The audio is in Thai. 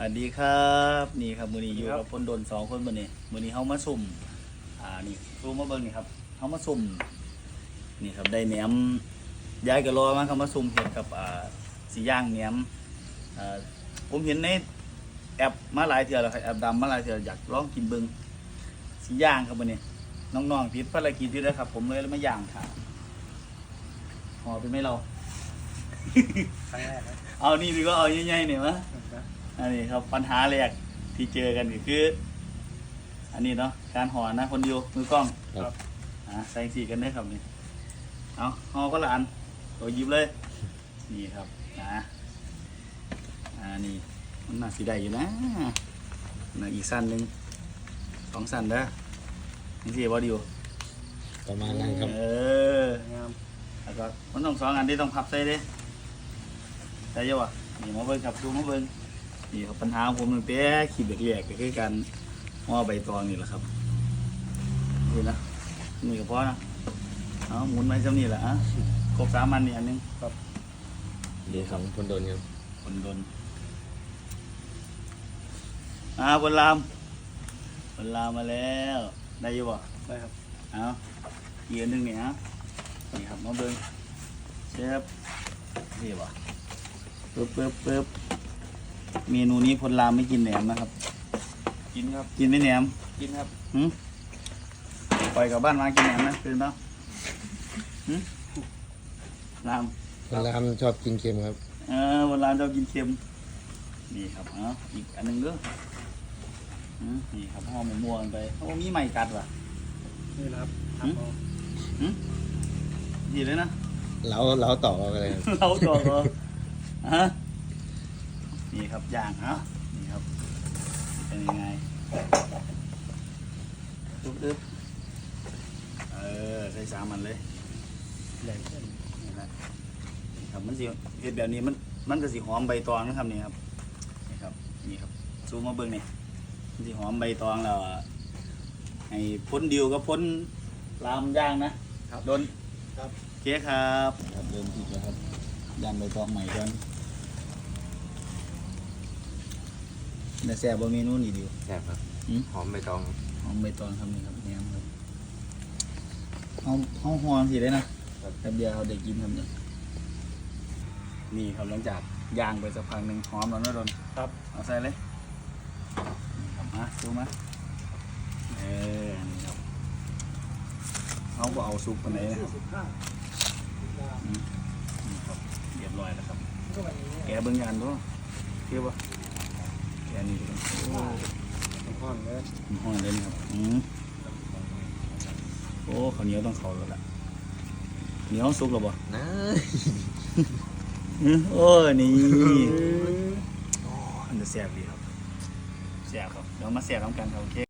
สวัสดีครับนี่ครับมือนี้อยู่ครักับบคนโดนสองคนมือนี้มือนี้เขามาสุ่มอ่านี่ซูมมาเบิ่งนี่ครับเขามาสุ่มนี่ครับได้แหนมย้ายกระรอมาเขามาสุ่มเห็ดกับอ่าสีย่างแหนมอ่าผมเห็นในแอปมาหลายเทื่อแล้วครับแอปดำมาหลายเทื่ออยากลองกินเบิ่งสีย่างครับมือนี้น้องๆพิดภารกิจที่ได้ครับ ผมเลยมาย่างค่ะห่อเป็นไหมเราครั้งแรกนะเอานี่ดีก็เอาใหญ่ๆเนี่ยวะ อันนี้ครับปัญหาแรกที่เจอกันก็คือ อันนี้เนาะการหอนะคนเดียวมือกล้องครับ อ่าใส่สีกันได้ครับนี่เอาหอก็ละอันตัวหยิบเลย นี่ครับนะอ่านี่มันน่าสีได้อยู่นะน่าอีกสั้นหนึ่งสองสั้นเด้อนี่สิบอดีอยู่ประมาณนั้นครับ เอองามแล้วก็มันต้องสองอันที่ต้องพับใส่เด้ใช่ยังวะนี่มาเบิ่งครับดูมาเบิ่ง นี่ครับปัญหาของผมตั้งแต่ขีดเด็กเรียกก็คือการห่อใบตองนี่แหละครับนี่นะนี่ก็พอนะเอาหมุนไปจำนี่แหละอะครบสามอันนี่อันหนึงเดี๋ยวของคนโดนครับคนโดนอ่าบนลามบนลามมาแล้วได้อยังบ่ได้ครับเอาอีกอันหนึ่งนี่ฮะนี่ครับมาเบิ้งเชฟนี่วะปึ๊บปึ๊บปึ๊บ เมนูนี้พลรามไม่กินแหนมนะครับ กินครับ กินไหม่แหนมกินครับหืมปล่อยกลับบ้านมากินแหนมนะคืนเนาะหืมรามเวลาทำชอบกินเค็มครับเออพลรามชอบกินเค็มนี่ครับเอาอีกอันหนึ่งเด้อหืมนี่ครับห่อหมูม่วงไปโอ้มีใหม่กัดว่ะ นี่นะครับหืมทำเอาดีเลยนะเล้าเล้าต่อไปเลยครับ เราต่อเหรอฮะ นี่ครับย่างเอ้านี่ครับ เป็นยังไงตุ๊บตึ๊บเออใส่สามมันเลยใหญ่ขึ้นนี่ครับนี่ครับมันสิเห็ดแบบนี้มันมันก็สิหอมใบตองนะครับนี่ครับนี่ครับนี่ครับซูมมาเบิ่งนี่มันสิหอมใบตองแล้วอะให้พ้นดิวกับพ้นลามย่างนะครับโดนครับโอเคครับครับเดินผิดแล้วครับย่างใบตองใหม่ก่อน แต่แซ่บบ่เมนูนี่ดิวแซ่บครับหืมหอมใบตองหอมใบตองครับนี่ครับแหนมครับเอาเอาหอมสิได้นะแป๊บเดียวเราได้กินครับเนี่ยนี่ครับหลังจากย่างไปสักพักหนึ่งหอมแล้วนะโดนครับเอาใส่เลยนี่ครับมาดูมาเออนี่ครับเขาก็เอาซุปกันไหนนะครับสิบห้านี่ครับเรียบร้อยแล้วครับก็แบบนี้แกเบิ่งยานด้วยเกี่ยวปะแกนี่ดูโอ้ห่อนเลยมีห้องเลยนี่ครับอืมโอ้ข้าวเหนียวต้องเขาแล้วล่ะเหนียวสุกแล้วบ่นะอื้อโอ้นี่โอ้อันจะแซ่บดีครับแซ่บครับเดี๋ยวมาแซ่บน้ำกันครับโอเค